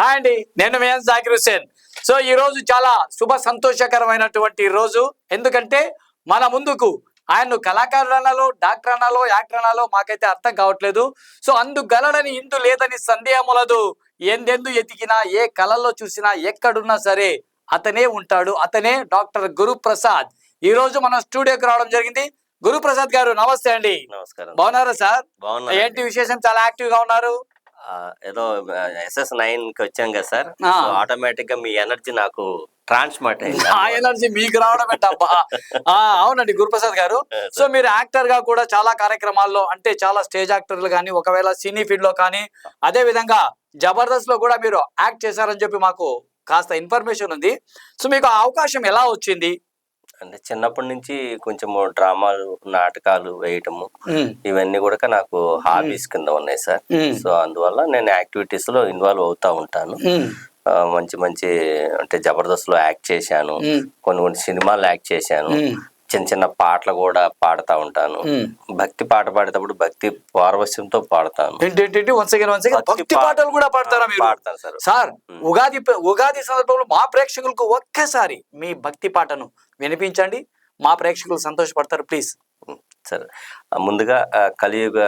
Hi అండి నేను మేయన్ Zakir Hussain so ఈ రోజు చాలా శుభ సంతోషకరమైనటువంటి రోజు. ఎందుకంటే మన ముందుకు ఆయన్ను కళాకారుడు అనాలో డాక్టర్ అనాలో యాక్టర్ అనాలో మాకైతే అర్థం కావట్లేదు. సో అందు గలడని ఇందు లేదని సందేహములదు ఎందెందు ఎతికినా ఏ కళల్లో చూసినా ఎక్కడున్నా సరే అతనే ఉంటాడు. అతనే డాక్టర్ గురుప్రసాద్. ఈ రోజు మన స్టూడియోకి రావడం జరిగింది. గురుప్రసాద్ గారు నమస్తే అండి. నమస్కారం. బాగున్నారా సార్? ఏంటి విశేషం? చాలా యాక్టివ్గా ఉన్నారు. ఏదో ఎస్ఎస్ నైన్కి వచ్చాం కదా సార్. ఆటోమేటిక్గా మీ ఎనర్జీ నాకు ట్రాన్స్మట్ అయింది ఆ ఎనర్జీ మీకు రావడం అవునండి గురుప్రసాద్ గారు. సో మీరు యాక్టర్గా కూడా చాలా కార్యక్రమాల్లో అంటే చాలా స్టేజ్ యాక్టర్లు కానీ ఒకవేళ సినీ ఫీల్డ్లో కానీ అదే విధంగా జబర్దస్త్లో కూడా మీరు యాక్ట్ చేశారని చెప్పి మాకు కాస్త ఇన్ఫర్మేషన్ ఉంది. సో మీకు ఆ అవకాశం ఎలా వచ్చింది? అంటే చిన్నప్పటి నుంచి కొంచెం డ్రామాలు నాటకాలు వేయటము ఇవన్నీ కూడా నాకు హాబీస్ కింద ఉన్నాయి సార్. సో అందువల్ల నేను యాక్టివిటీస్లో ఇన్వాల్వ్ అవుతా ఉంటాను. మంచి మంచి అంటే జబర్దస్త్లో యాక్ట్ చేశాను. కొన్ని కొన్ని సినిమాలు యాక్ట్ చేశాను. చిన్న చిన్న పాటలు కూడా పాడుతా ఉంటాను. భక్తి పాట పాడేటప్పుడు భక్తి పారవస్యంతో పాడతాను. భక్తి పాటలు కూడా పాడతారా మీరు? పాడతాను సార్. సార్ ఉగాది ఉగాది సందర్భంలో మా ప్రేక్షకులకు ఒక్కసారి మీ భక్తి పాటను వినిపించండి. మా ప్రేక్షకులు సంతోషపడతారు ప్లీజ్. సరే. ముందుగా కలియుగ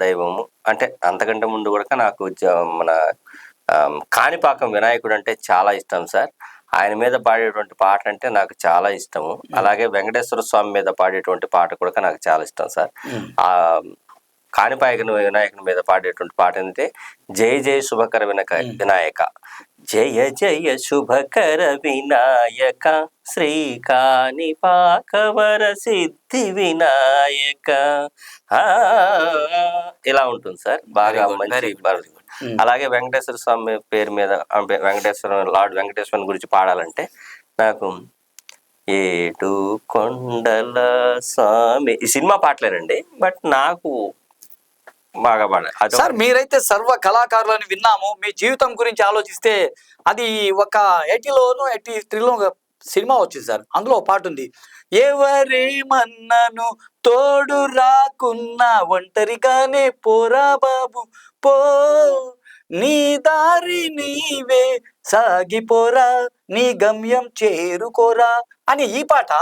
దైవము. అంటే అంతకంటే ముందు కూడా నాకు మన కాణిపాకం వినాయకుడు అంటే చాలా ఇష్టం సార్. ఆయన మీద పాడేటువంటి పాట అంటే నాకు చాలా ఇష్టము. అలాగే వెంకటేశ్వర స్వామి మీద పాడేటువంటి పాట కూడా నాకు చాలా ఇష్టం సార్. ఆ కాణిపాయకుని వినాయకుని మీద పాడేటువంటి పాట ఏంటంటే జయ జయ శుభకర వినక వినాయక. జయ జయ శుభకర వినాయక శ్రీ కాణిపాకవర సిద్ధి వినాయక ఇలా ఉంటుంది సార్ బాగా మంచి very good, పాట. Mm. అలాగే వెంకటేశ్వర స్వామి పేరు మీద వెంకటేశ్వర లార్డ్ వెంకటేశ్వరుని గురించి పాడాలంటే నాకు ఏడు కొండల స్వామి ఈ సినిమా పాటలేనండి బట్ నాకు బాగా పాడ అది సార్ మీరైతే సర్వ కళాకారులని విన్నాము. మీ జీవితం గురించి ఆలోచిస్తే అది ఒక ఎయిటీలోను ఎయిటీ త్రీలో సినిమా వచ్చింది సార్. అందులో ఒక పాట ఉంది. ఎవరేమన్నను తోడు రాకున్నా ఒంటరిగానే పోరా బాబు పో. నీ దారి నీవే సాగిపోరా నీ గమ్యం చేరుకోరా అని ఈ పాట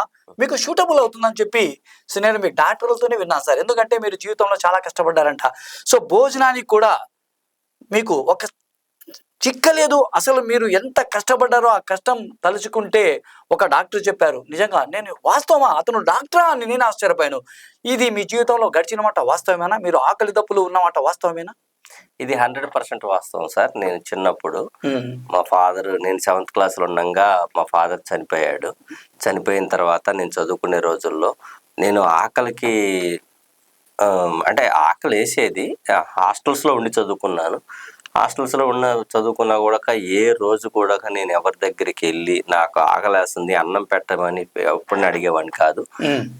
మీకు షూటబుల్ అవుతుందని చెప్పి సో నేను మీ డాక్టర్లతోనే విన్నాను సార్. ఎందుకంటే మీరు జీవితంలో చాలా కష్టపడ్డారంట. సో భోజనానికి కూడా మీకు ఒక చిక్కలేదు అసలు మీరు ఎంత కష్టపడ్డారో ఆ కష్టం తలుచుకుంటే ఒక డాక్టర్ చెప్పారు. నిజంగా నేను వాస్తవమా? అతను డాక్టరా అని నేను ఆశ్చర్యపోయాను. ఇది మీ జీవితంలో గడిచిన మాట వాస్తవమేనా? మీరు ఆకలి దప్పులు ఉన్నమాట వాస్తవమేనా? ఇది హండ్రెడ్ పర్సెంట్ వాస్తవం సార్. నేను చిన్నప్పుడు మా ఫాదర్ నేను సెవెంత్ క్లాస్లో ఉండగా మా ఫాదర్ చనిపోయాడు. చనిపోయిన తర్వాత నేను చదువుకునే రోజుల్లో నేను ఆకలికి అంటే ఆకలి వేసేది హాస్టల్స్లో ఉండి చదువుకున్నాను. హాస్టల్స్లో ఉన్న చదువుకున్నా కూడా ఏ రోజు కూడా నేను ఎవరి దగ్గరికి వెళ్ళి నాకు ఆకలేస్తుంది అన్నం పెట్టమని ఎప్పుడు అడిగేవాడిని కాదు.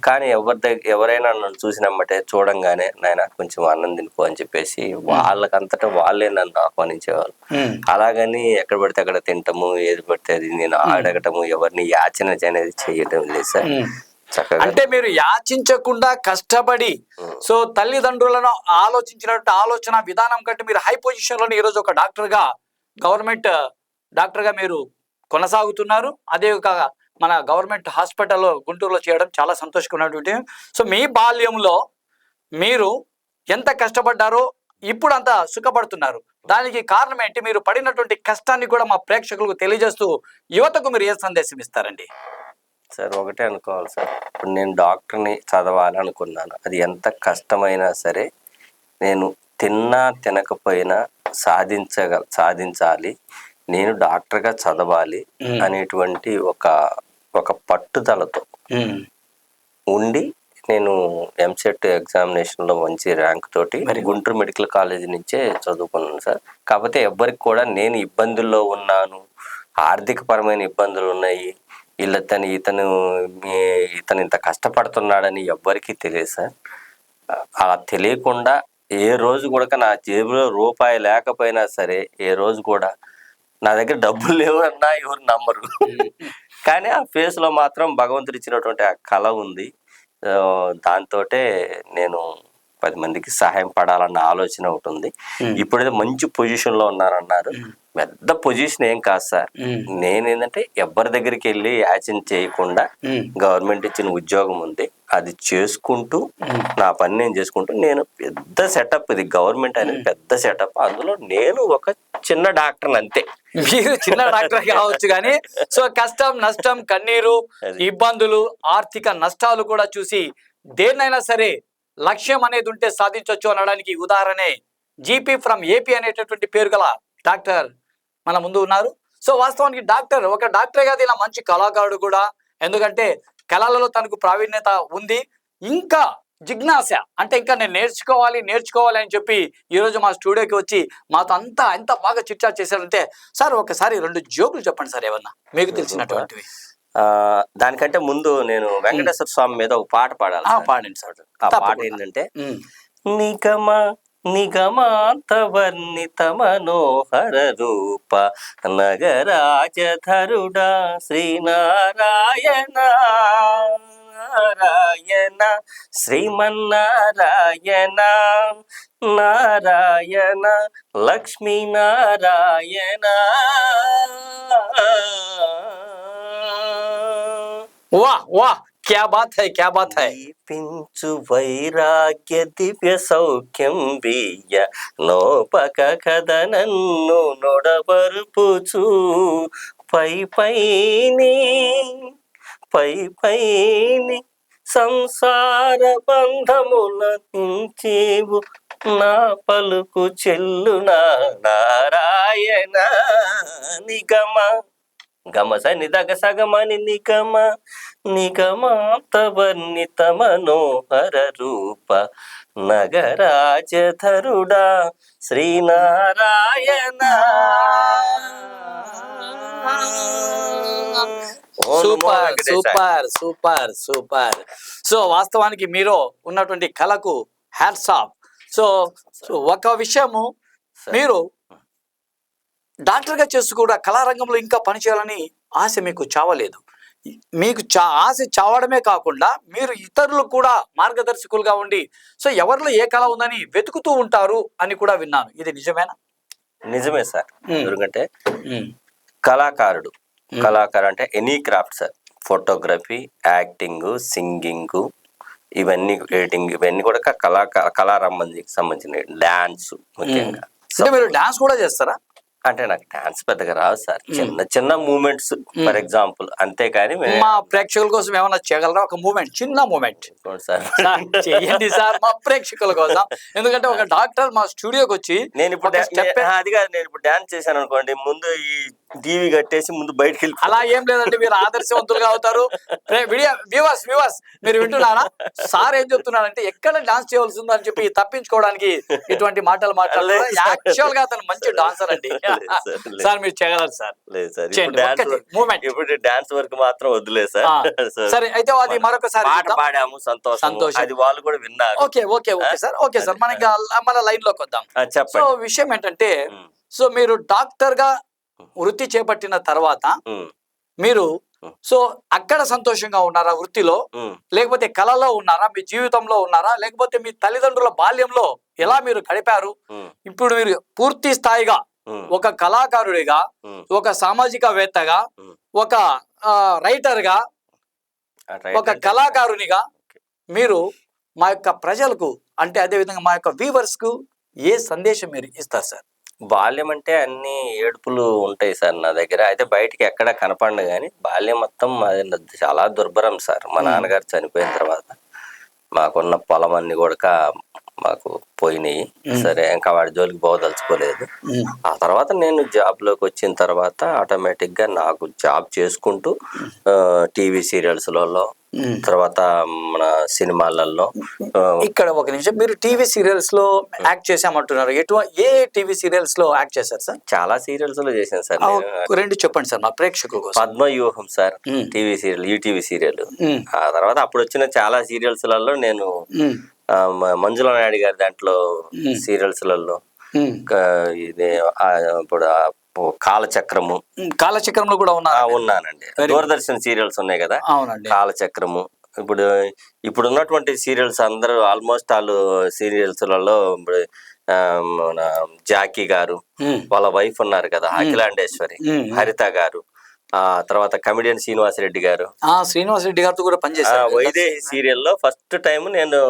కానీ ఎవరి దగ్గర ఎవరైనా నన్ను చూసినమ్మటే చూడంగానే నాయన కొంచెం అన్నం తినుకో అని చెప్పేసి వాళ్ళకంతటా వాళ్ళే నన్ను ఆహ్వానించేవాళ్ళు. అలాగని ఎక్కడ పడితే అక్కడ తింటము ఏది పడితే అది నేను అడగటము ఎవరిని యాచన అనేది చేయటం లేదు సార్. అంటే మీరు యాచించకుండా కష్టపడి సో తల్లిదండ్రులను ఆలోచించినట్టు ఆలోచన విధానం కంటే మీరు హై పొజిషన్లో ఈరోజు ఒక డాక్టర్గా గవర్నమెంట్ డాక్టర్గా మీరు కొనసాగుతున్నారు. అదే ఒక మన గవర్నమెంట్ హాస్పిటల్లో గుంటూరులో చేయడం చాలా సంతోషకరమైనటువంటి సో మీ బాల్యంలో మీరు ఎంత కష్టపడ్డారో ఇప్పుడు అంత సుఖపడుతున్నారు. దానికి కారణం ఏంటి? మీరు పడినటువంటి కష్టాన్ని కూడా మా ప్రేక్షకులకు తెలియజేస్తూ యువతకు మీరు ఏ సందేశం ఇస్తారండి? సార్ ఒకటే అనుకోవాలి సార్. ఇప్పుడు నేను డాక్టర్ని చదవాలి అనుకున్నాను అది ఎంత కష్టమైనా సరే నేను తిన్నా తినకపోయినా సాధించగ సాధించాలి. నేను డాక్టర్గా చదవాలి. అనేటువంటి ఒక ఒక పట్టుదలతో ఉండి నేను ఎంసెట్ ఎగ్జామినేషన్లో మంచి ర్యాంక్ తోటి గుంటూరు మెడికల్ కాలేజ్ నుంచే చదువుకున్నాను సార్. కాకపోతే ఎవ్వరికి కూడా నేను ఇబ్బందుల్లో ఉన్నాను. ఆర్థిక పరమైన ఇబ్బందులు ఉన్నాయి. వీళ్ళతని ఇతను మీ- ఇతను ఇంత కష్టపడుతున్నాడని ఎవ్వరికీ తెలియదు సార్. అలా తెలియకుండా ఏ రోజు కూడా నా జేబులో రూపాయి లేకపోయినా సరే ఏ రోజు కూడా నా దగ్గర డబ్బులు లేవు అన్నా ఎవరు నమ్మరు. కానీ ఆ ఫేస్లో మాత్రం భగవంతుడు ఇచ్చినటువంటి ఆ కళ ఉంది. దాంతో నేను పది మందికి సహాయం పడాలన్న ఆలోచన ఒకటి ఉంది. ఇప్పుడైతే మంచి పొజిషన్లో ఉన్నారన్నారు. పెద్ద పొజిషన్ ఏం కాదు సార్. నేనేంటంటే ఎవరి దగ్గరికి వెళ్ళి యాచన చేయకుండా. గవర్నమెంట్ ఇచ్చిన ఉద్యోగం ఉంది. అది చేసుకుంటూ నా పని నేను చేసుకుంటూ నేను పెద్ద సెటప్ ఇది. గవర్నమెంట్ అనేది పెద్ద సెటప్ అందులో నేను ఒక చిన్న డాక్టర్ అంతే. మీరు చిన్న డాక్టర్ కావచ్చు కానీ సో కష్టం నష్టం కన్నీరు. ఇబ్బందులు ఆర్థిక నష్టాలు కూడా చూసి దేన్నైనా సరే లక్ష్యం అనేది ఉంటే సాధించవచ్చు అనడానికి ఉదాహరణే జీపీ ఫ్రమ్ ఏపీ అనేటటువంటి పేరు గల డాక్టర్ మన ముందు ఉన్నారు. సో వాస్తవానికి డాక్టర్ ఒక డాక్టరే కాదు ఇలా మంచి కళాకారుడు కూడా. ఎందుకంటే కళలలో తనకు ప్రావీణ్యత ఉంది. ఇంకా జిజ్ఞాస అంటే ఇంకా నేను నేర్చుకోవాలి నేర్చుకోవాలి అని చెప్పి ఈ రోజు మా స్టూడియోకి వచ్చి మాతో అంతా ఎంత బాగా చిట్చా చేశారంటే సార్ ఒకసారి రెండు జోకులు చెప్పండి సార్ ఏమన్నా. మీకు తెలిసినటువంటివి. దానికంటే ముందు నేను వెంకటేశ్వర స్వామి మీద ఒక పాట పాడాలి. పాడండి సార్ ఆ పాట. ఏంటంటే. నిగమ నిగమాంత వర్ణిత మనోహర రూప నగరాజధరుడా శ్రీనారాయణ నారాయణ శ్రీమన్నారాయణ నారాయణ లక్ష్మీ నారాయణ వాహ్ వాహ్ క్యా బాత్ హై క్యా బాత్ హై. దీపించు వైరాగ్య దివ్య సౌఖ్యం బియ్య నోపక కథ నన్ను నొడబరుపుచు పై పైని పై పైని సంసార బంధముల నుంచేవు నా పలుకు చెల్లునా నారాయణ నిగమ. గమ సని దగ సగమని నిగమ నిగమాంత వర్ణిత మనోహర రూప. నగరాజధరుడా Srinarayana. Super. Super super super. So వాస్తవానికి మీరు ఉన్నటువంటి కళకు హ్యాట్స్ ఆఫ్ సో ఒక విషయము మీరు డాక్టర్గా చేస్తూ కూడా కళారంగంలో ఇంకా పనిచేయాలని ఆశ మీకు చావలేదు. మీకు చా ఆశ చావడమే కాకుండా మీరు ఇతరులకు కూడా మార్గదర్శకులుగా ఉండి సో ఎవరిలో ఏ కళ ఉందని వెతుకుతూ ఉంటారు అని కూడా విన్నాను. ఇది నిజమేనా? నిజమే సార్. ఎందుకంటే కళాకారుడు. కళాకారు అంటే any craft sir. Photography acting singing ఇవన్నీ ఎడిటింగ్ ఇవన్నీ కూడా కళా కళారంభం సంబంధించిన డాన్స్ ముఖ్యంగా. మీరు డాన్స్ కూడా చేస్తారా? అంటే నాకు డాన్స్ పెద్దగా రాదు సార్. చిన్న చిన్న మూమెంట్స్ ఫర్ ఎగ్జాంపుల్ అంతేకాని మే- మా ప్రేక్షకుల కోసం ఏమైనా చేయగలరా? ఒక మూమెంట్ చిన్న మూమెంట్ సార్. చేయండి సార్ మా ప్రేక్షకుల కోసం. ఎందుకంటే ఒక డాక్టర్ మా స్టూడియోకి వచ్చి నేను ఇప్పుడు అది కాదు నేను ఇప్పుడు డాన్స్ చేశాను అనుకోండి ముందు ఈ టీవీ కట్టేసి ముందు బయటకు వెళ్ళి అలా ఏం లేదంటే మీరు ఆదర్శవంతులుగా అవుతారు. వ్యూవర్స్ వ్యూవర్స్ మీరు వింటున్నారా? సార్ ఏం చెప్తున్నారంటే ఎక్కడ డాన్స్ చేయవలసి ఉందో అని చెప్పి తప్పించుకోవడానికి ఇటువంటి మాటలు మాట్లాడారు లేదు సార్. యాక్చువల్గా అతను మంచి డాన్సర్ అండి. సార్, మీరు చేయగలరు సార్. లేదు సార్ ఇప్పుడు డాన్స్ వర్క్ మాత్రం వదిలే సార్. సార్, అయితే అది మరొకసారి పాట. పాడాము సంతోషం సంతోషం. అది వాళ్ళు కూడా విన్నారు. Okay okay okay sir okay sir. మనకి మన లైన్లోకి వద్దాం. ఆ, సో చెప్పండి విషయం ఏంటంటే సో మీరు డాక్టర్గా వృత్తి చేపట్టిన తర్వాత మీరు. సో అక్కడ సంతోషంగా ఉన్నారా వృత్తిలో. లేకపోతే కళలో ఉన్నారా? మీ జీవితంలో ఉన్నారా? లేకపోతే మీ తల్లిదండ్రుల బాల్యంలో ఎలా మీరు గడిపారు? ఇప్పుడు మీరు పూర్తి స్థాయిగా ఒక కళాకారుడిగా. ఒక సామాజికవేత్తగా. ఒక రైటర్గా ఆ, రైట్ ఒక కళాకారునిగా మీరు మా యొక్క ప్రజలకు అంటే అదే విధంగా మా యొక్క వ్యూవర్స్కు ఏ సందేశం మీరు ఇస్తారు సార్? బాల్యం అంటే అన్ని ఏడుపులు ఉంటాయి సార్ నా దగ్గర. అయితే బయటికి ఎక్కడ కనపడను కానీ బాల్యం మొత్తం అది చాలా దుర్భరం సార్. మా నాన్నగారు చనిపోయిన తర్వాత మాకున్న పొలం అన్ని కూడా మాకు పోయినాయి. సరే ఇంకా వాడి జోలికి పోదలుచుకోలేదు. ఆ తర్వాత నేను జాబ్లోకి వచ్చిన తర్వాత ఆటోమేటిక్గా నాకు జాబ్ చేసుకుంటూ టీవీ సీరియల్స్లలో తర్వాత మన సినిమాలలో ఇక్కడ ఒక నిమిషం మీరు టీవీ సీరియల్స్లో యాక్ట్ చేసామంటున్నారు ఎటు ఏ టీవీ సీరియల్స్లో యాక్ట్ చేశారు సార్? చాలా సీరియల్స్లో చేశాను సార్ నేను. రెండు చెప్పండి సార్ మా ప్రేక్షకుల కోసం. Padmavyuham sir. TV serial ETV serial. Hmm. ఆ తర్వాత అప్పుడు వచ్చిన చాలా సీరియల్స్లలో నేను మ్మ్. ఆ, మ- మంజుల నాయుడు గారి దాంట్లో మ్మ్. సీరియల్స్లలో మ్మ్. ఇది ఆ, ఇప్పుడు కాలచక్రము. కాలచక్రంలో కూడా ఆ, ఉన్నారు ఉన్నానండి. దూరదర్శన్ సీరియల్స్ ఉన్నాయి కదా అవునండి కాలచక్రము ఇప్పుడు ఇప్పుడు ఉన్నటువంటి సీరియల్స్ అందరూ ఆల్మోస్ట్ వాళ్ళు సీరియల్స్లలో ఇప్పుడు జాకీ గారు వాళ్ళ వైఫ్ ఉన్నారు కదా అఖిలాండేశ్వరి. హరిత గారు ఆ తర్వాత కమిడియన్ శ్రీనివాసరెడ్డి గారు. ఆ శ్రీనివాస్ రెడ్డి గారితో కూడా పనిచేశారు. వైదేహి సీరియల్లో ఫస్ట్ టైం నేను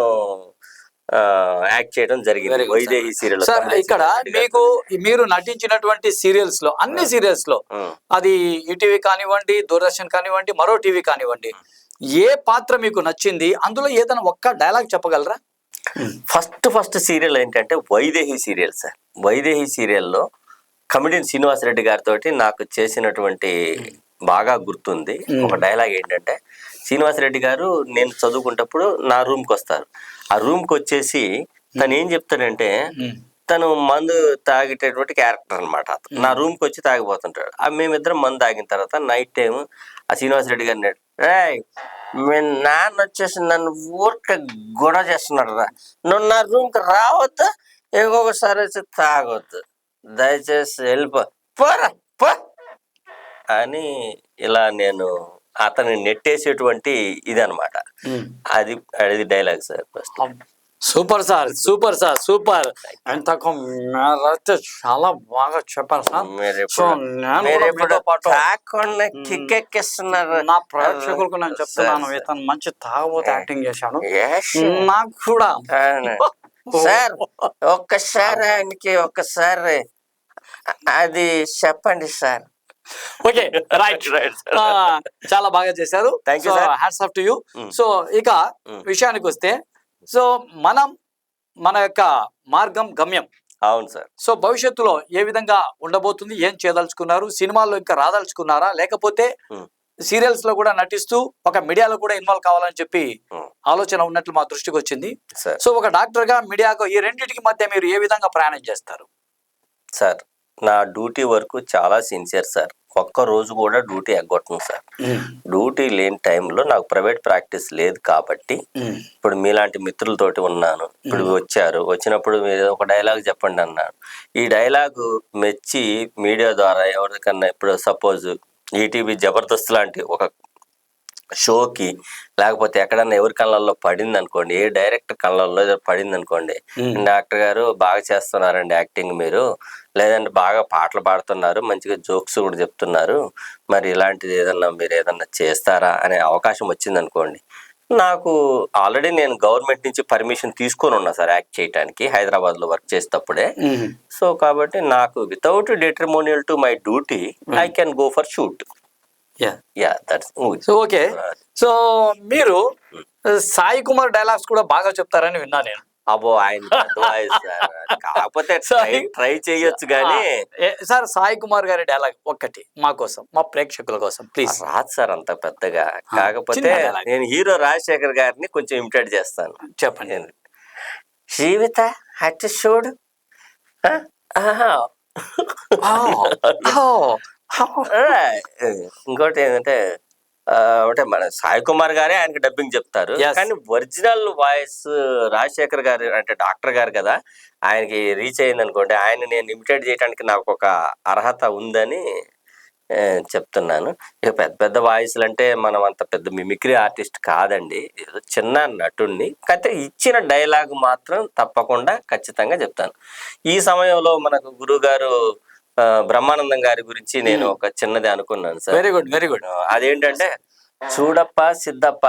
యాక్ట్ చేయడం జరిగింది. వైదేహి సీరియల్ సార్ ఇక్కడ మీకు మీరు నటించినటువంటి సీరియల్స్లో అన్ని సీరియల్స్లో అది ఈటీవీ కానివ్వండి దూరదర్శన్ కానివ్వండి మరో టీవీ కానివ్వండి ఏ పాత్ర మీకు నచ్చింది? అందులో ఏదైనా ఒక్క డైలాగ్ చెప్పగలరా? ఫస్ట్ ఫస్ట్ సీరియల్ ఏంటంటే వైదేహి సీరియల్ సార్ వైదేహి సీరియల్లో కమిడియన్ శ్రీనివాసరెడ్డి గారితో నాకు చేసినటువంటి బాగా గుర్తుంది. ఒక డైలాగ్ ఏంటంటే శ్రీనివాసరెడ్డి గారు నేను చదువుకుంటప్పుడు నా రూమ్కి వస్తారు. ఆ రూమ్కి వచ్చేసి తను ఏం చెప్తాడంటే తను మందు తాగేటటువంటి క్యారెక్టర్ అనమాట నా రూమ్కి వచ్చి తాగిపోతుంటాడు. ఆ మేమిద్దరం మందు తాగిన తర్వాత నైట్ టైం ఆ శ్రీనివాసరెడ్డి గారిని రేయ్ మీ నాన్న వచ్చేసి నన్ను ఊరికే గొడవ చేస్తున్నాడు రా. నువ్వు నా రూమ్కి రావద్దు ఇంకొకసారి వచ్చి తాగొద్దు. దయచేసి వెళ్ళిపో. పోరా పో. అని ఇలా నేను అతన్ని నెట్టేసేటువంటి ఇది అనమాట అది అది dialogue sir first super sir super sir super. ఎంతకు మీరైతే చాలా బాగా చెప్పారు సార్. మీరు సో ఎప్పుడు- నేను మీరు కూడా ఎప్పుడు మీతో పాటు తాగకుండా కిక్కెక్కిస్తున్నారు. నా ప్రేక్షకులకు నేను చెప్తున్నాను ఇతను మంచి తాగుబోతు యాక్టింగ్ చేశాడు. Yes. నాకు కూడా. సార్ ఒక్కసారి ఆయనకి ఒక్కసారి అది చెప్పండి సార్ ఓకే రైట్ sir. చాలా బాగా చేశారు. Hats off to you. So ఇక Mm. విషయానికి వస్తే సో మనం మన యొక్క మార్గం గమ్యం అవును సార్ సో భవిష్యత్తులో ఏ విధంగా ఉండబోతుంది ఏం చేయదలుచుకున్నారు సినిమాల్లో ఇంకా రాదలుచుకున్నారా లేకపోతే Mm. సీరియల్స్లో కూడా నటిస్తూ ఒక మీడియాలో కూడా ఇన్వాల్వ్ కావాలని చెప్పి Mm. ఆలోచన ఉన్నట్లు మా దృష్టికి వచ్చింది సార్ సో ఒక డాక్టర్గా మీడియాకు ఈ రెండింటికి మధ్య మీరు ఏ విధంగా ప్రయాణం చేస్తారు సార్ నా డ్యూటీ వరకు చాలా సిన్సియర్ సార్. ఒక్క రోజు కూడా డ్యూటీ ఎగ్గొట్టను సార్. డ్యూటీ లేని టైంలో నాకు ప్రైవేట్ ప్రాక్టీస్ లేదు కాబట్టి ఇప్పుడు మీలాంటి మిత్రులతోటి ఉన్నాను. ఇప్పుడు వచ్చారు. వచ్చినప్పుడు మీరు ఒక డైలాగ్ చెప్పండి అన్నాను ఈ డైలాగు మెచ్చి మీడియా ద్వారా ఎవరికన్నా ఇప్పుడు సపోజ్ ఈటీవీ జబర్దస్త్ లాంటి ఒక షోకి లేకపోతే ఎక్కడన్నా ఎవరి కళ్ళల్లో పడింది అనుకోండి ఏ డైరెక్టర్ కళ్ళల్లో పడింది అనుకోండి డాక్టర్ గారు బాగా చేస్తున్నారండి యాక్టింగ్ మీరు లేదంటే బాగా పాటలు పాడుతున్నారు మంచిగా జోక్స్ కూడా చెప్తున్నారు మరి ఇలాంటిది ఏదన్నా మీరు ఏదన్నా చేస్తారా అనే అవకాశం వచ్చింది అనుకోండి నాకు ఆల్రెడీ నేను గవర్నమెంట్ నుంచి పర్మిషన్ తీసుకొని ఉన్నా సార్ యాక్ట్ చేయడానికి హైదరాబాద్లో వర్క్ చేసేటప్పుడే. సో కాబట్టి నాకు without detrimental to my duty I can go for shoot. Ya that's so okay so మీరు సాయి కుమార్ డైలాగ్స్ కూడా బాగా చెప్తారని విన్నా నేను. అబ్బో ఆయన సార్. కాకపోతే ట్రై ట్రై చేయొచ్చు కానీ సార్ సాయి కుమార్ గారి డైలాగ్ ఒక్కటి మా కోసం మా ప్రేక్షకుల కోసం ప్లీజ్. రాదు సార్ అంత పెద్దగా. కాకపోతే. నేను హీరో రాజశేఖర్ గారిని కొంచెం ఇమిటేట్ చేస్తాను. చెప్పండి. జీవిత అటు చూడు. ఇంకోటి ఏంటంటే అంటే మన సాయి కుమార్ గారే ఆయనకి డబ్బింగ్ చెప్తారు. కానీ ఒరిజినల్ వాయిస్ రాజశేఖర్ గారు అంటే డాక్టర్ గారు కదా ఆయనకి రీచ్ అయింది అనుకోండి ఆయన నేను ఇమిటేట్ చేయడానికి నాకు ఒక అర్హత ఉందని చెప్తున్నాను. ఇక పెద్ద పెద్ద వాయిస్లు అంటే మనం అంత పెద్ద మిమిక్రీ ఆర్టిస్ట్ కాదండి. ఏదో చిన్న నటుణ్ణి కాకపోతే ఇచ్చిన డైలాగ్ మాత్రం తప్పకుండా ఖచ్చితంగా చెప్తాను. ఈ సమయంలో మనకు గురువు గారు ఆ, బ్రహ్మానందం గారి గురించి నేను ఒక చిన్నది అనుకున్నాను sir. Very good very good అదేంటంటే చూడప్ప సిద్ధప్ప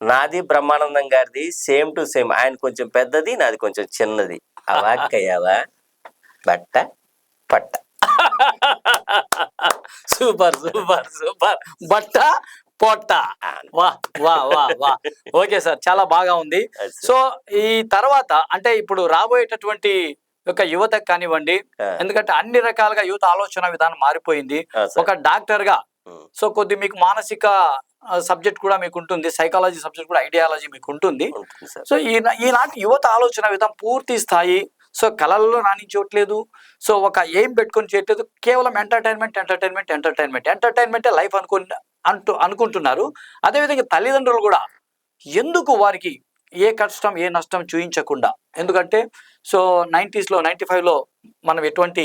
నాది బ్రహ్మానందం గారిది సేమ్ టు సేమ్ ఆయన కొంచెం పెద్దది నాది కొంచెం చిన్నది. అవాక్కయ్యావా బట్ట పట్ట. Super super super. బట్ట పొట్ట. వా వా వా వా. ఓకే సార్ చాలా బాగా ఉంది. సో ఈ తర్వాత అంటే ఇప్పుడు రాబోయేటటువంటి యొక్క యువతకు కానివ్వండి. ఎందుకంటే అన్ని రకాలుగా యువత ఆలోచన విధానం మారిపోయింది. ఒక డాక్టర్గా సో కొద్ది మీకు మానసిక సబ్జెక్ట్ కూడా మీకు ఉంటుంది సైకాలజీ సబ్జెక్ట్ కూడా ఐడియాలజీ మీకు ఉంటుంది సో ఈ ఈనాటి యువత ఆలోచన విధానం పూర్తి స్థాయి సో కళల్లో రాణించట్లేదు సో ఒక ఏం పెట్టుకొని చేయట్లేదు కేవలం ఎంటర్టైన్మెంట్ ఎంటర్టైన్మెంట్ ఎంటర్టైన్మెంట్ ఎంటర్టైన్మెంటే లైఫ్ అనుకు అంటూ అనుకుంటున్నారు. అదేవిధంగా తల్లిదండ్రులు కూడా ఎందుకు వారికి ఏ కష్టం ఏ నష్టం చూయించకుండా ఎందుకంటే సో నైంటీస్లో నైంటీ ఫైవ్లో మనం ఎటువంటి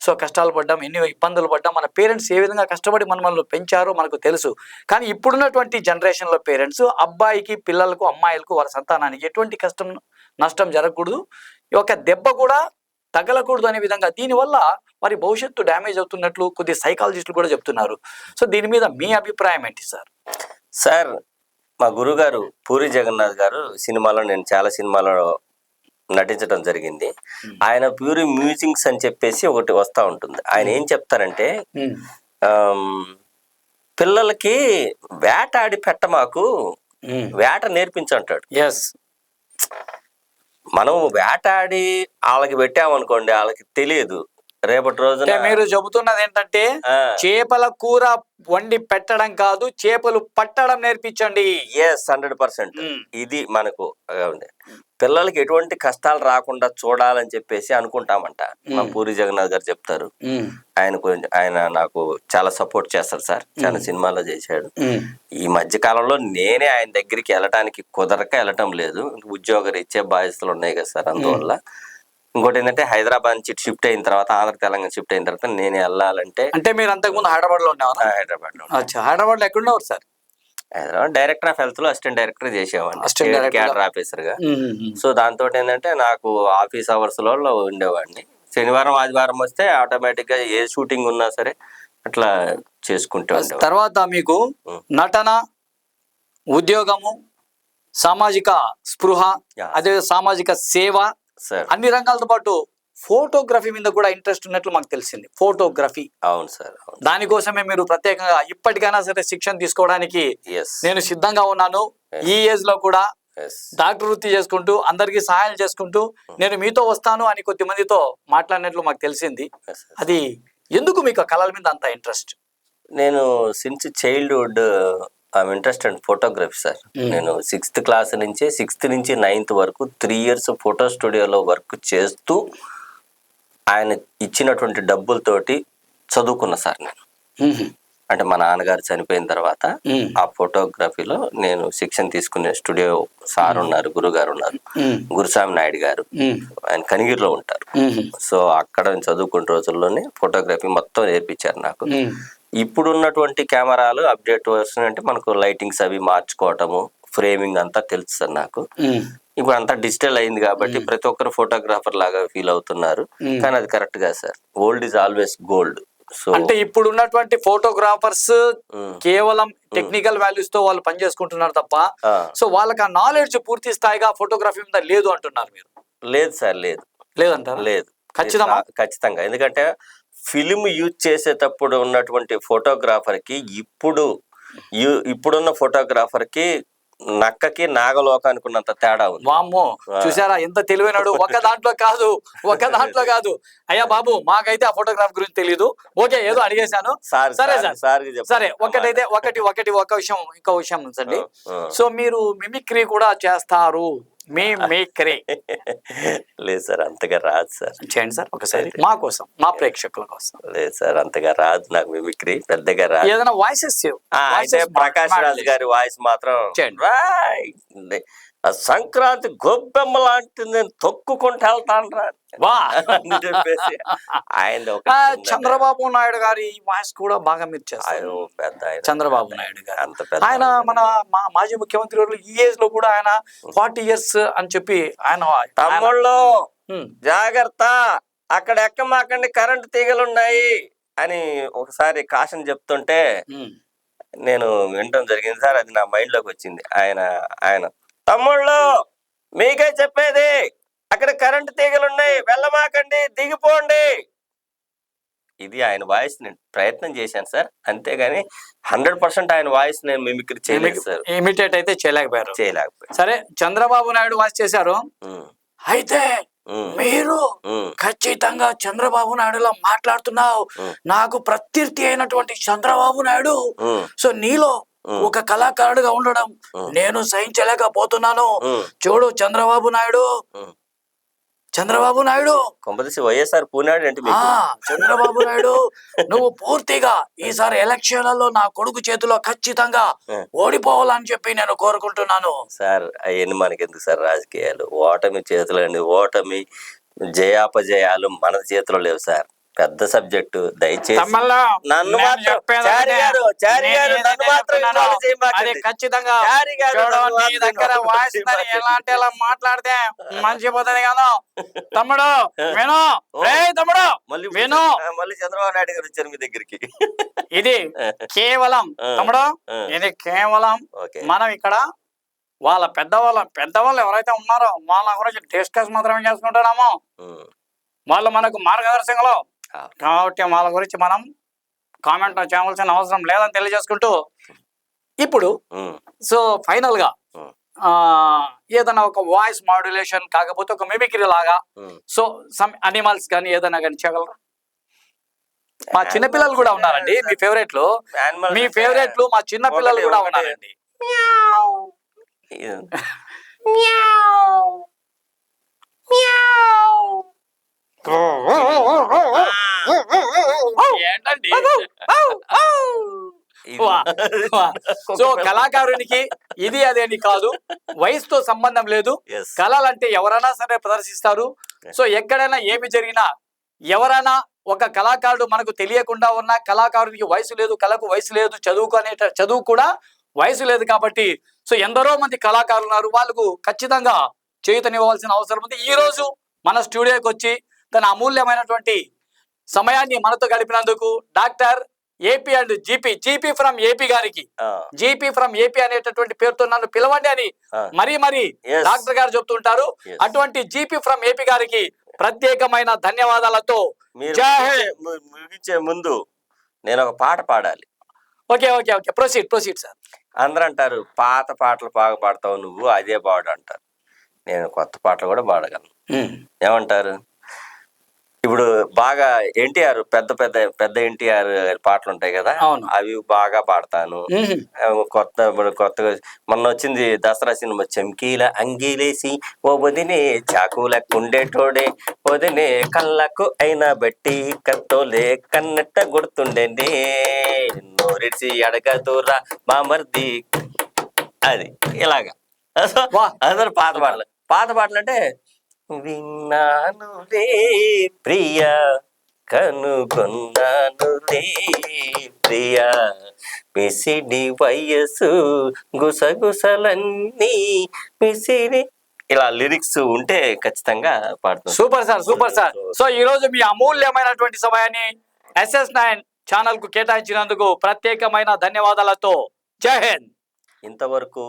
సో కష్టాలు పడ్డాం ఎన్ని ఇబ్బందులు పడ్డాం మన పేరెంట్స్ ఏ విధంగా కష్టపడి మనల్ని పెంచారో మనకు తెలుసు. కానీ ఇప్పుడున్నటువంటి జనరేషన్లో పేరెంట్స్ అబ్బాయికి పిల్లలకు అమ్మాయిలకు వారి సంతానానికి ఎటువంటి కష్టం నష్టం జరగకూడదు. ఒక దెబ్బ కూడా తగలకూడదు అనే విధంగా దీనివల్ల వారి భవిష్యత్తు డ్యామేజ్ అవుతున్నట్లు కొద్ది సైకాలజిస్టులు కూడా చెప్తున్నారు. సో దీని మీద మీ అభిప్రాయం ఏంటి సార్? సార్ మా గురుగారు పూరి జగన్నాథ్ గారు సినిమాలో నేను చాలా సినిమాలో నటించడం జరిగింది. ఆయన ప్యూరి మ్యూజింగ్స్ అని చెప్పేసి ఒకటి వస్తూ ఉంటుంది. ఆయన ఏం చెప్తారంటే పిల్లలకి వేటాడి పెట్ట మాకు వేట నేర్పించంటాడు ఎస్ మనం వేటాడి వాళ్ళకి పెట్టామనుకోండి వాళ్ళకి తెలియదు. రేపటి రోజున మీరు చెబుతున్నది ఏంటంటే చేపల కూర వండి పెట్టడం కాదు చేపలు పట్టడం నేర్పించండి. Yes hundred percent. ఇది మనకు. పిల్లలకి ఎటువంటి కష్టాలు రాకుండా చూడాలని చెప్పేసి అనుకుంటామంట. మా పూరి జగన్నాథ్ గారు చెప్తారు. ఆయన కొంచెం ఆయన నాకు చాలా సపోర్ట్ చేస్తారు సార్. చాలా సినిమాలో చేశాడు. ఈ మధ్య కాలంలో నేనే ఆయన దగ్గరికి వెళ్ళటానికి కుదరక వెళ్ళటం లేదు. ఉద్యోగ రీత్యా బాధ్యతలు ఉన్నాయి కదా సార్ అందువల్ల. ఇంకోటి ఏంటంటే హైదరాబాద్ నుంచి షిఫ్ట్ అయిన తర్వాత ఆంధ్ర తెలంగాణ షిఫ్ట్ అయిన తర్వాత నేనే వెళ్ళాలంటే అంటే మీరు అంతకుముందు హైదరాబాద్లో ఉన్నవారా హైదరాబాద్లో హైదరాబాద్లో ఎక్కడున్నవారు సార్? హైదరాబాద్ డైరెక్టర్ ఆఫ్ హెల్త్లో అసిస్టెంట్ డైరెక్టర్ చేసేవాడిని. క్యాడర్ ఆఫీసర్గా సో దాంతో ఏంటంటే నాకు ఆఫీస్ అవర్స్లో ఉండేవాడిని శనివారం ఆదివారం వస్తే ఆటోమేటిక్గా ఏ షూటింగ్ ఉన్నా సరే అట్లా చేసుకుంటూ తర్వాత మీకు. నటన ఉద్యోగము సామాజిక స్పృహ. అదే సామాజిక సేవ సార్ అన్ని రంగాలతో పాటు ఫోటోగ్రఫీ మీద కూడా ఇంట్రెస్ట్ ఉన్నట్లు మాకు తెలిసింది. ఫోటోగ్రఫీ. అవును సార్ దానికోసమే మీరు ప్రత్యేకంగా ఇప్పటికైనా సరే శిక్షణ తీసుకోవడానికి నేను సిద్ధంగా ఉన్నాను. ఈ ఏజ్లో కూడా డాక్టర్ వృత్తి చేసుకుంటూ అందరికీ సహాయం చేసుకుంటూ నేను మీతో వస్తాను అని కొద్ది మందితో మాట్లాడినట్లు మాకు తెలిసింది. అది ఎందుకు మీకు కళల మీద అంత ఇంట్రెస్ట్ నేను since childhood I'm interest and photography sir. నేను సిక్స్త్ క్లాస్ నుంచి సిక్స్త్ నుంచి నైన్త్ వరకు త్రీ ఇయర్స్ ఫోటో స్టూడియోలో వర్క్ చేస్తూ ఆయన ఇచ్చినటువంటి డబ్బులతోటి చదువుకున్నా సార్ నేను. అంటే మా నాన్నగారు చనిపోయిన తర్వాత ఆ ఫోటోగ్రఫీలో నేను శిక్షణ తీసుకునే స్టూడియో సార్ ఉన్నారు గురుగారు ఉన్నారు. గురుస్వామి నాయుడు గారు. ఆయన కనిగిరిలో ఉంటారు. సో అక్కడ నేను చదువుకున్న రోజుల్లోనే ఫోటోగ్రఫీ మొత్తం నేర్పించారు నాకు. ఇప్పుడు ఉన్నటువంటి కెమెరాలు అప్డేట్ వర్షన్ అంటే మనకు లైటింగ్స్ అవి మార్చుకోవటము ఫ్రేమింగ్ అంతా తెలుసు సార్ నాకు ఇప్పుడు అంతా డిజిటల్ అయింది కాబట్టి ప్రతి ఒక్కరు ఫోటోగ్రాఫర్ లాగా ఫీల్ అవుతున్నారు. కానీ అది కరెక్ట్గా sir. Old is always gold so అంటే ఇప్పుడు ఉన్నటువంటి ఫోటోగ్రాఫర్స్ కేవలం టెక్నికల్ వాల్యూస్తో వాళ్ళు పనిచేసుకుంటున్నారు తప్ప సో వాళ్ళకి ఆ నాలెడ్జ్ పూర్తి స్థాయిగా ఫోటోగ్రఫీ మీద లేదు అంటున్నారు మీరు. లేదు సార్ లేదు. లేదంటారా? లేదు. ఖచ్చితమా? ఇది ఖచ్చితంగా. ఎందుకంటే ఫిలిం యూజ్ చేసేటప్పుడు ఉన్నటువంటి ఫోటోగ్రాఫర్కి ఇప్పుడు ఇప్పుడున్న ఫోటోగ్రాఫర్కి నక్కకి నాగలోకానికి ఉన్నంత తేడా ఉంది. వామ్మో చూసారా ఎంత తెలివైనాడు. ఒక దాంట్లో కాదు. ఒక దాంట్లో కాదు. అయ్యా బాబు మాకైతే ఆ ఫోటోగ్రాఫ్ గురించి తెలియదు ఓకే ఏదో అడిగేశాను. సార్ సరే. సార్ ఒకటైతే ఒకటి ఒకటి ఒక విషయం ఇంకో విషయం ఉంచండి. సో మీరు మిమిక్రీ కూడా చేస్తారు. మీ మిమిక్రీ లేదు సార్ అంతగా రాదు సార్. చేయండి సార్ ఒకసారి మా కోసం మా ప్రేక్షకుల కోసం. లేదు సార్ అంతగా రాదు నాకు మిమిక్రీ పెద్దగా రాదు. ఏదైనా వాయిసెస్ ప్రకాష్ రాజ్ గారి వాయిస్ మాత్రం చేయండి. "రాయ్, ఆ సంక్రాంతి గొబ్బెమ్మ లాంటిది నేను తొక్కుకుంటూ వెళ్తాను రా వా. అని చెప్పేసి ఆయన చంద్రబాబు నాయుడు గారి వాయిస్ కూడా బాగా మీరు చేస్తారు. ఆయన పెద్ద చంద్రబాబు నాయుడు గారు. అంత పెద్ద ఆయన మన మాజీ ముఖ్యమంత్రి గారు ఈ ఏజ్లో కూడా ఆయన ఫార్టీ ఇయర్స్ అని చెప్పి ఆయన తమ్ముళ్ళు జాగ్రత్త. అక్కడ ఎక్కమాకండి కరెంట్ తీగలు ఉన్నాయి అని ఒకసారి కాషన్ చెప్తుంటే నేను వినటం జరిగింది సార్ అది నా మైండ్లోకి వచ్చింది. ఆయన ఆయన తమ్ముళ్ళు మీకే చెప్పేది. అక్కడ కరెంట్ తీగలు ఉన్నాయి వెళ్ళమాకండి దిగిపోండి. ఇది ఆయన వాయిస్ నేను ప్రయత్నం చేశాను సార్. అంతేగాని హండ్రెడ్ పర్సెంట్ ఆయన వాయిస్ నేను మిమిక్రీ చేయలేదు సార్. ఇమిటేట్ అయితే చేయలేకపోయారు. చేయలేకపోయాను సరే చంద్రబాబు నాయుడు వాయిస్ చేశారు. అయితే మీరు ఖచ్చితంగా చంద్రబాబు నాయుడులా మాట్లాడుతున్నావు. నాకు ప్రత్యర్థి అయినటువంటి చంద్రబాబు నాయుడు. సో నీలో. ఒక కళాకారుడుగా ఉండడం. నేను సహించలేకపోతున్నాను. చూడు చంద్రబాబు నాయుడు. చంద్రబాబు నాయుడు. కొంపదీసి వైఎస్ఆర్ పూనాడు అంటే చంద్రబాబు నాయుడు నువ్వు పూర్తిగా ఈసారి ఎలక్షన్లలో నా కొడుకు చేతిలో ఖచ్చితంగా. ఓడిపోవాలని చెప్పి నేను కోరుకుంటున్నాను. సార్ అవన్నీ మనకి ఎందుకు సార్ రాజకీయాలు? ఓటమి చేతిలో అండి ఓటమి జయాపజయాలు మన చేతిలో లేవు సార్. పెద్ద సబ్జెక్టు దయచేసి నన్ను నేను మాత్రం- చారి. గారు, చారి గారు, నన్ను మాత్రం. అది ఖచ్చితంగా నీ దగ్గర వాయిస్. ఎలా మాట్లాడితే మంచిపోతుంది కదా తమ్ముడు విను రే తమ్ముడు విను మళ్ళీ చంద్రబాబు నాయుడు గారు వచ్చారు మీ దగ్గరికి ఇది కేవలం. తమ్ముడు. ఇది కేవలం మనం ఇక్కడ వాళ్ళ పెద్దవాళ్ళ పెద్దవాళ్ళు ఎవరైతే ఉన్నారో వాళ్ళ గురించి డిస్కస్ మాత్రమే చేసుకుంటున్నాము వాళ్ళు మనకు మార్గదర్శకంలో. కాబట్టి వాళ్ళ గురించి మనం కామెంట్ చేయవలసిన అవసరం లేదని తెలియజేసుకుంటూ ఇప్పుడు సో ఫైనల్గా ఏదైనా ఒక వాయిస్ మాడ్యులేషన్ కాకపోతే ఒక మిమిక్రీ లాగా. సో సమ్ అనిమల్స్ కానీ ఏదైనా కానీ చేయగలరా? మా చిన్నపిల్లలు కూడా ఉన్నారండి మీ ఫేవరెట్లో. మీ అంటే ఫేవరెట్లో మా చిన్న పిల్లలు ఒకటి- కూడా. ఉన్నారండి ఇది- ఏంటండి ఇది- వా, వా. సో కళాకారునికి ఇది అదేని కాదు. వయసుతో సంబంధం లేదు. Yes. కళలంటే ఎవరైనా సరే ప్రదర్శిస్తారు. సో ఎక్కడైనా ఏమి జరిగినా ఎవరైనా ఒక కళాకారుడు మనకు తెలియకుండా ఉన్న కళాకారుడికి వయసు లేదు కళకు వయసు లేదు చదువుకు అనే చదువు కూడా వయసు లేదు కాబట్టి సో ఎందరో మంది కళాకారులు ఉన్నారు. వాళ్ళకు ఖచ్చితంగా చేయుతనివ్వాల్సిన అవసరం ఉంది. ఈ రోజు మన స్టూడియోకి వచ్చి తన అమూల్యమైనటువంటి సమయాన్ని మనతో గడిపినందుకు doctor AP and GP GP from AP గారికి. జీపీ ఫ్రమ్ ఏపీ అనేటటువంటి పేరుతో నన్ను పిలవండి అని. మరీ మరీ. డాక్టర్ గారు చెప్తుంటారు. అటువంటి జీపీ ఫ్రమ్ ఏపీ గారికి ప్రత్యేకమైన ధన్యవాదాలతో ముగించే- ముందు నేను ఒక పాట పాడాలి. Okay okay okay. Proceed proceed sir అందరూ అంటారు పాత పాటలు బాగా పాడతావు నువ్వు అదే పాడు అంటారు. నేను కొత్త పాటలు కూడా పాడగలను. ఏమంటారు? ఇప్పుడు బాగా ఎన్టీఆర్ పెద్ద పెద్ద పెద్ద ఎన్టీఆర్ పాటలు ఉంటాయి కదా? అవును. అవి బాగా పాడతాను. కొత్త కొత్తగా మొన్న వచ్చింది దసరా సినిమా చమ్కీల అంగీలేసి ఓ వదినే చాకుల కుండేటోడే వదినే కళ్ళకు అయినా బట్టి కత్తోలే కన్నట్ట గుర్తుండే నోరిచి అడగదురా మామర్ది అది ఇలాగా. అందరు పాత పాటలు. పాత పాటలు అంటే విన్నాను రే ప్రియా కనుగొన్నాను రే ప్రియా. మిసిడి వయసు గుసగుసలన్నీ మిసిడి ఇలా లిరిక్స్ ఉంటే ఖచ్చితంగా పాడుతుంది super sir super sir. So ఈ రోజు మీ అమూల్యమైనటువంటి సమయాన్ని ఎస్ఎస్ నైన్ ఛానల్కు కేటాయించినందుకు ప్రత్యేకమైన ధన్యవాదాలతో జై హింద్. ఇంతవరకు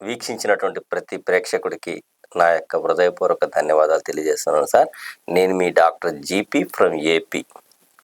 వీక్షించినటువంటి ప్రతి ప్రేక్షకుడికి నా యొక్క హృదయపూర్వక ధన్యవాదాలు తెలియజేస్తున్నాను సార్. నేను మీ డాక్టర్ జీపీ ఫ్రమ్ ఏపీ.